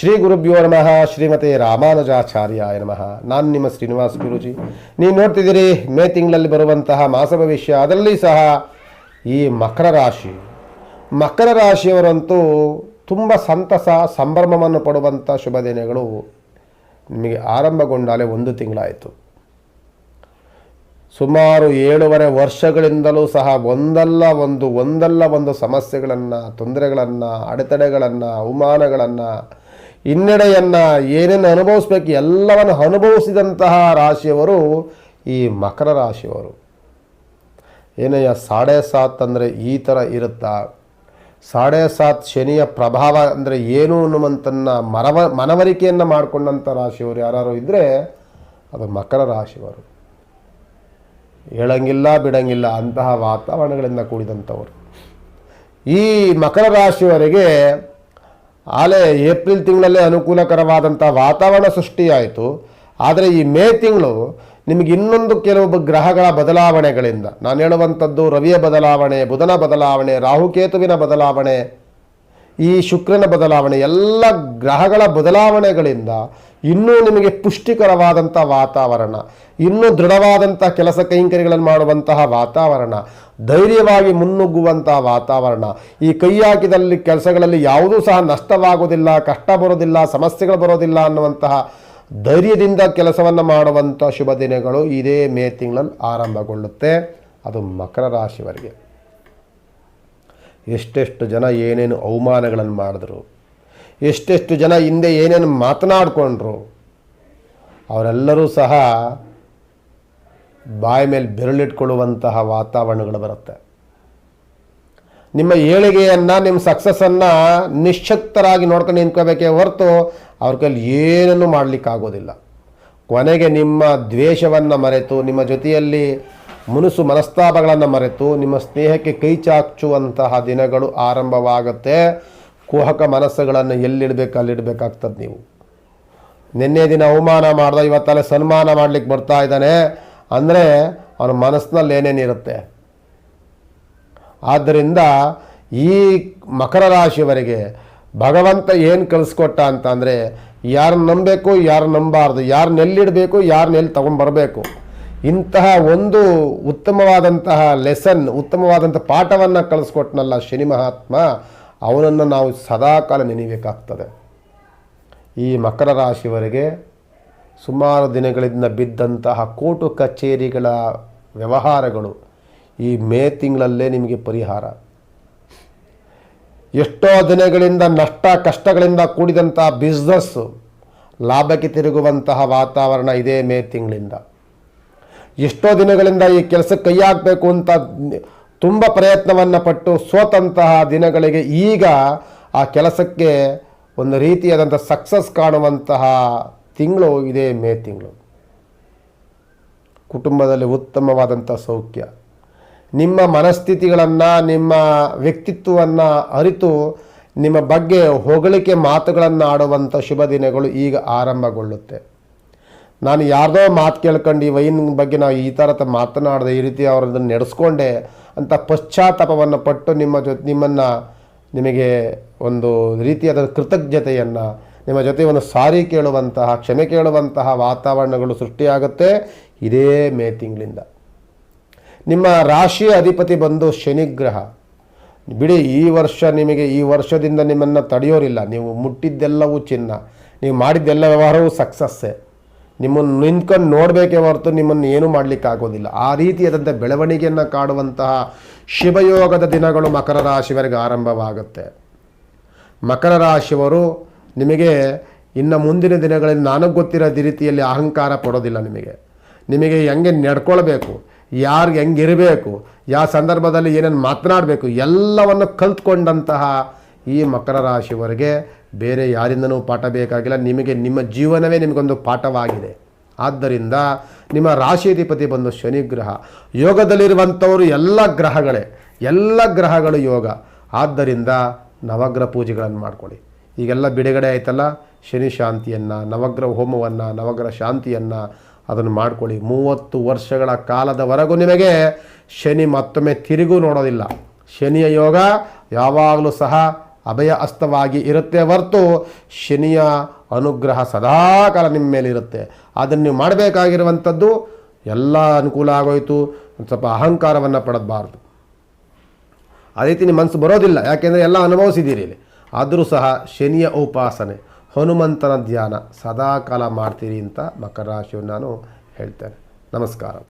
ಶ್ರೀ ಗುರುಭ್ಯೋ ನಮಃ, ಶ್ರೀಮತಿ ರಾಮಾನುಜಾಚಾರ್ಯಾಯ ನಮಃ. ನಾನು ನಿಮ್ಮ ಶ್ರೀನಿವಾಸ ಗುರುಜಿ. ನೀವು ನೋಡ್ತಿದ್ದೀರಿ, ಮೇ ತಿಂಗಳಲ್ಲಿ ಬರುವಂತಹ ಮಾಸ ಭವಿಷ್ಯ ಅದರಲ್ಲಿ ಸಹ ಈ ಮಕರ ರಾಶಿ. ಮಕರ ರಾಶಿಯವರಂತೂ ತುಂಬ ಸಂತಸ, ಸಂಭ್ರಮವನ್ನು ಪಡುವಂಥ ಶುಭ ದಿನಗಳು ನಿಮಗೆ ಆರಂಭಗೊಂಡಾಲೆ ಒಂದು ತಿಂಗಳಾಯಿತು. ಸುಮಾರು ಏಳೂವರೆ ವರ್ಷಗಳಿಂದಲೂ ಸಹ ಒಂದಲ್ಲ ಒಂದು ಒಂದಲ್ಲ ಒಂದು ಸಮಸ್ಯೆಗಳನ್ನು, ತೊಂದರೆಗಳನ್ನು, ಅಡೆತಡೆಗಳನ್ನು, ಅವಮಾನಗಳನ್ನು ಹಿನ್ನಡೆಯನ್ನು ಏನೇನು ಅನುಭವಿಸ್ಬೇಕು ಎಲ್ಲವನ್ನು ಅನುಭವಿಸಿದಂತಹ ರಾಶಿಯವರು ಈ ಮಕರ ರಾಶಿಯವರು. ಏನಯ್ಯ, ಸಾಡೆ ಸಾತ್ ಅಂದರೆ ಈ ಥರ ಇರುತ್ತಾ? ಸಾಡೆ ಸಾತ್ ಶನಿಯ ಪ್ರಭಾವ ಅಂದರೆ ಏನು ಅನ್ನುವಂತನ್ನ ಮರವ ಮನವರಿಕೆಯನ್ನು ಮಾಡಿಕೊಂಡಂಥ ರಾಶಿಯವರು ಯಾರು ಇದ್ದರೆ ಅದು ಮಕರ ರಾಶಿಯವರು. ಹೇಳಂಗಿಲ್ಲ, ಬಿಡಂಗಿಲ್ಲ ಅಂತಹ ವಾತಾವರಣಗಳಿಂದ ಕೂಡಿದಂಥವರು. ಈ ಮಕರ ರಾಶಿಯವರಿಗೆ ಆಲೆ ಏಪ್ರಿಲ್ ತಿಂಗಳಲ್ಲೇ ಅನುಕೂಲಕರವಾದಂಥ ವಾತಾವರಣ ಸೃಷ್ಟಿಯಾಯಿತು. ಆದರೆ ಈ ಮೇ ತಿಂಗಳು ನಿಮಗೆ ಇನ್ನೊಂದು ಕೆಲವು ಗ್ರಹಗಳ ಬದಲಾವಣೆಗಳಿಂದ. ನಾನು ಹೇಳುವಂಥದ್ದು ರವಿಯ ಬದಲಾವಣೆ, ಬುಧನ ಬದಲಾವಣೆ, ರಾಹುಕೇತುವಿನ ಬದಲಾವಣೆ ಈ ಶುಕ್ರನ ಬದಲಾವಣೆ, ಎಲ್ಲ ಗ್ರಹಗಳ ಬದಲಾವಣೆಗಳಿಂದ ಇನ್ನೂ ನಿಮಗೆ ಪುಷ್ಟಿಕರವಾದಂಥ ವಾತಾವರಣ, ಇನ್ನೂ ದೃಢವಾದಂಥ ಕೆಲಸ ಕೈಂಕರ್ಯಗಳನ್ನು ಮಾಡುವಂತಹ ವಾತಾವರಣ, ಧೈರ್ಯವಾಗಿ ಮುನ್ನುಗ್ಗುವಂತಹ ವಾತಾವರಣ, ಈ ಕೈ ಹಾಕಿದಲ್ಲಿ ಕೆಲಸಗಳಲ್ಲಿ ಯಾವುದೂ ಸಹ ನಷ್ಟವಾಗುವುದಿಲ್ಲ ಕಷ್ಟ ಬರೋದಿಲ್ಲ, ಸಮಸ್ಯೆಗಳು ಬರೋದಿಲ್ಲ ಅನ್ನುವಂತಹ ಧೈರ್ಯದಿಂದ ಕೆಲಸವನ್ನು ಮಾಡುವಂಥ ಶುಭ ದಿನಗಳು ಇದೇ ಮೇ ತಿಂಗಳಲ್ಲಿ ಆರಂಭಗೊಳ್ಳುತ್ತೆ. ಅದು ಮಕರ ರಾಶಿಯವರಿಗೆ ಎಷ್ಟೆಷ್ಟು ಜನ ಏನೇನು ಅವಮಾನಗಳನ್ನು ಮಾಡಿದ್ರು, ಎಷ್ಟೆಷ್ಟು ಜನ ಹಿಂದೆ ಏನೇನು ಮಾತನಾಡಿಕೊಂಡ್ರು, ಅವರೆಲ್ಲರೂ ಸಹ ಬಾಯಿ ಮೇಲೆ ಬೆರಳಿಟ್ಕೊಳ್ಳುವಂತಹ ವಾತಾವರಣಗಳು ಬರುತ್ತೆ. ನಿಮ್ಮ ಏಳಿಗೆಯನ್ನು, ನಿಮ್ಮ ಸಕ್ಸಸ್ಸನ್ನು ನಿಶ್ಶಕ್ತರಾಗಿ ನೋಡ್ಕೊಂಡು ನಿಂತ್ಕೋಬೇಕೇ ಹೊರತು ಅವ್ರ ಕೈಲಿ ಏನನ್ನು ಮಾಡಲಿಕ್ಕಾಗೋದಿಲ್ಲ. ಕೊನೆಗೆ ನಿಮ್ಮ ದ್ವೇಷವನ್ನು ಮರೆತು ನಿಮ್ಮ ಜೊತೆಯಲ್ಲಿ ಮುನುಸು ಮನಸ್ತಾಪಗಳನ್ನು ಮರೆತು ನಿಮ್ಮ ಸ್ನೇಹಕ್ಕೆ ಕೈ ಚಾಚುವಂತಹ ದಿನಗಳು ಆರಂಭವಾಗುತ್ತೆ. ಕುಹಕ ಮನಸ್ಸುಗಳನ್ನು ಎಲ್ಲಿಡಬೇಕು ಅಲ್ಲಿಡಬೇಕಾಗ್ತದೆ ನೀವು. ನಿನ್ನೆ ದಿನ ಅವಮಾನ ಮಾಡಿದ, ಇವತ್ತಲ್ಲೇ ಸನ್ಮಾನ ಮಾಡ್ಲಿಕ್ಕೆ ಬರ್ತಾ ಇದ್ದಾನೆ. ಅಂದರೆ ಅವನ ಮನಸ್ಸಿನಲ್ಲಿ ಏನೇನಿರುತ್ತೆ ಆದ್ದರಿಂದ ಈ ಮಕರ ರಾಶಿಯವರೆಗೆ ಭಗವಂತ ಏನು ಕಲಿಸ್ಕೊಟ್ಟ ಅಂತ ಅಂದರೆ ಯಾರನ್ನ ನಂಬಬೇಕು ಯಾರು ನಂಬಾರ್ದು, ಯಾರನ್ನ ಎಲ್ಲಿಡಬೇಕು, ಯಾರನ್ನ ಎಲ್ಲಿ ತೊಗೊಂಬರ್ಬೇಕು ಇಂತಹ ಒಂದು ಉತ್ತಮವಾದಂತಹ ಲೆಸನ್ ಉತ್ತಮವಾದಂಥ ಪಾಠವನ್ನು ಕಳಿಸ್ಕೊಟ್ನಲ್ಲ ಶನಿ ಮಹಾತ್ಮ, ಅವನನ್ನು ನಾವು ಸದಾಕಾಲ ನೆನೆಯಬೇಕಾಗ್ತದೆ ಈ ಮಕರ ರಾಶಿವರೆಗೆ ಸುಮಾರು ದಿನಗಳಿಂದ ಬಿದ್ದಂತಹ ಕೋಟು ಕಚೇರಿಗಳ ವ್ಯವಹಾರಗಳು ಈ ಮೇ ತಿಂಗಳಲ್ಲೇ ನಿಮಗೆ ಪರಿಹಾರ. ಎಷ್ಟೋ ದಿನಗಳಿಂದ ನಷ್ಟ ಕಷ್ಟಗಳಿಂದ ಕೂಡಿದಂತಹ ಬಿಸ್ನೆಸ್ಸು ಲಾಭಕ್ಕೆ ತಿರುಗುವಂತಹ ವಾತಾವರಣ ಇದೇ ಮೇ ತಿಂಗಳಿಂದ. ಎಷ್ಟೋ ದಿನಗಳಿಂದ ಈ ಕೆಲಸಕ್ಕೆ ಕೈ ಹಾಕಬೇಕು ಅಂತ ತುಂಬ ಪ್ರಯತ್ನವನ್ನು ಪಟ್ಟು ಸೋತಂತಹ ದಿನಗಳಿಗೆ ಈಗ ಆ ಕೆಲಸಕ್ಕೆ ಒಂದು ರೀತಿಯಾದಂಥ ಸಕ್ಸಸ್ ಕಾಣುವಂತಹ ತಿಂಗಳು ಇದೇ ಮೇ ತಿಂಗಳು. ಕುಟುಂಬದಲ್ಲಿ ಉತ್ತಮವಾದಂಥ ಸೌಖ್ಯ. ನಿಮ್ಮ ಮನಸ್ಥಿತಿಗಳನ್ನು, ನಿಮ್ಮ ವ್ಯಕ್ತಿತ್ವವನ್ನು ಅರಿತು ನಿಮ್ಮ ಬಗ್ಗೆ ಹೊಗಳಿಕೆ ಮಾತುಗಳನ್ನು ಆಡುವಂಥ ಶುಭ ದಿನಗಳು ಈಗ ಆರಂಭಗೊಳ್ಳುತ್ತೆ. ನಾನು ಯಾರ್ದೋ ಮಾತು ಕೇಳ್ಕೊಂಡು ಈ ವೈನ್ ಬಗ್ಗೆ ನಾವು ಈ ಥರ ಮಾತನಾಡಿದೆ ಈ ರೀತಿ ಅವರನ್ನು ನಡೆಸ್ಕೊಂಡೆ ಅಂತ ಪಶ್ಚಾತ್ತಾಪವನ್ನು ಪಟ್ಟು ನಿಮ್ಮ ಜೊತೆ ನಿಮ್ಮನ್ನು ನಿಮಗೆ ಒಂದು ರೀತಿಯಾದ ಕೃತಜ್ಞತೆಯನ್ನು, ನಿಮ್ಮ ಜೊತೆ ಒಂದು ಸಾರಿ ಕೇಳುವಂತಹ, ಕ್ಷಮೆ ಕೇಳುವಂತಹ ವಾತಾವರಣಗಳು ಸೃಷ್ಟಿಯಾಗುತ್ತೆ ಇದೇ ಮೇ ತಿಂಗಳಿಂದ. ನಿಮ್ಮ ರಾಶಿಯ ಅಧಿಪತಿ ಬಂದು ಶನಿಗ್ರಹ. ಬಿಡಿ, ಈ ವರ್ಷ ನಿಮಗೆ, ಈ ವರ್ಷದಿಂದ ನಿಮ್ಮನ್ನು ತಡೆಯೋರಿಲ್ಲ. ನೀವು ಮುಟ್ಟಿದ್ದೆಲ್ಲವೂ ಚಿನ್ನ. ನೀವು ಮಾಡಿದ್ದೆಲ್ಲ ವ್ಯವಹಾರವೂ ಸಕ್ಸಸ್ಸೇ ನಿಮ್ಮನ್ನು ನಿಂತ್ಕೊಂಡು ನೋಡಬೇಕೇ ಹೊರತು ನಿಮ್ಮನ್ನು ಏನೂ ಮಾಡಲಿಕ್ಕಾಗೋದಿಲ್ಲ. ಆ ರೀತಿಯಾದಂಥ ಬೆಳವಣಿಗೆಯನ್ನು ಕಾಡುವಂತಹ ಶಿವಯೋಗದ ದಿನಗಳು ಮಕರ ರಾಶಿಯವರಿಗೆ ಆರಂಭವಾಗುತ್ತೆ. ಮಕರ ರಾಶಿಯವರು ನಿಮಗೆ ಇನ್ನು ಮುಂದಿನ ದಿನಗಳಲ್ಲಿ ನನಗೆ ಗೊತ್ತಿರೋದ ರೀತಿಯಲ್ಲಿ ಅಹಂಕಾರ ಪಡೋದಿಲ್ಲ ನಿಮಗೆ. ನಿಮಗೆ ಹೆಂಗೆ ನಡ್ಕೊಳ್ಬೇಕು, ಯಾರಿಗೆ ಹೆಂಗಿರಬೇಕು ಯಾವ ಸಂದರ್ಭದಲ್ಲಿ ಏನೇನು ಮಾತನಾಡಬೇಕು ಎಲ್ಲವನ್ನು ಕಲ್ತ್ಕೊಂಡಂತಹ ಈ ಮಕರ ರಾಶಿಯವರೆಗೆ ಬೇರೆ ಯಾರಿಂದನೂ ಪಾಠ ಬೇಕಾಗಿಲ್ಲ. ನಿಮಗೆ ನಿಮ್ಮ ಜೀವನವೇ ನಿಮಗೊಂದು ಪಾಠವಾಗಿದೆ. ಆದ್ದರಿಂದ ನಿಮ್ಮ ರಾಶಿಯಧಿಪತಿ ಬಂದು ಶನಿಗ್ರಹ. ಯೋಗದಲ್ಲಿರುವಂಥವರು ಎಲ್ಲ ಗ್ರಹಗಳೇ, ಎಲ್ಲ ಗ್ರಹಗಳು ಯೋಗ. ಆದ್ದರಿಂದ ನವಗ್ರಹ ಪೂಜೆಗಳನ್ನು ಮಾಡ್ಕೊಳ್ಳಿ. ಈಗೆಲ್ಲ ಬಿಡುಗಡೆ ಆಯ್ತಲ್ಲ? ಶನಿ ಶಾಂತಿಯನ್ನು, ನವಗ್ರಹ ಹೋಮವನ್ನು, ನವಗ್ರಹ ಶಾಂತಿಯನ್ನು ಅದನ್ನು ಮಾಡ್ಕೊಳ್ಳಿ. ಮೂವತ್ತು ವರ್ಷಗಳ ಕಾಲದವರೆಗೂ ನಿಮಗೆ ಶನಿ ಮತ್ತೊಮ್ಮೆ ತಿರುಗೂ ನೋಡೋದಿಲ್ಲ. ಶನಿಯ ಯೋಗ ಯಾವಾಗಲೂ ಸಹ ಅಭಯ ಅಸ್ತವಾಗಿ ಇರುತ್ತೆ ಹೊರತು ಶನಿಯ ಅನುಗ್ರಹ ಸದಾಕಾಲ ನಿಮ್ಮ ಮೇಲೆ ಇರುತ್ತೆ. ಅದನ್ನು ನೀವು ಮಾಡಬೇಕಾಗಿರುವಂಥದ್ದು ಎಲ್ಲ ಅನುಕೂಲ ಆಗೋಯಿತು. ಒಂದು ಸ್ವಲ್ಪ ಅಹಂಕಾರವನ್ನು ಪಡಬಾರ್ದು ಆ ರೀತಿ ನಿಮ್ಮ ಮನಸ್ಸು ಬರೋದಿಲ್ಲ. ಯಾಕೆಂದರೆ ಎಲ್ಲ ಅನುಭವಿಸಿದ್ದೀರಿ ಇಲ್ಲಿ. ಆದರೂ ಸಹ ಶನಿಯ ಉಪಾಸನೆ, ಹನುಮಂತನ ಧ್ಯಾನ ಸದಾಕಾಲ ಮಾಡ್ತೀರಿ ಅಂತ ಮಕರ ರಾಶಿಯನ್ನು ನಾನು ಹೇಳ್ತೇನೆ. ನಮಸ್ಕಾರ.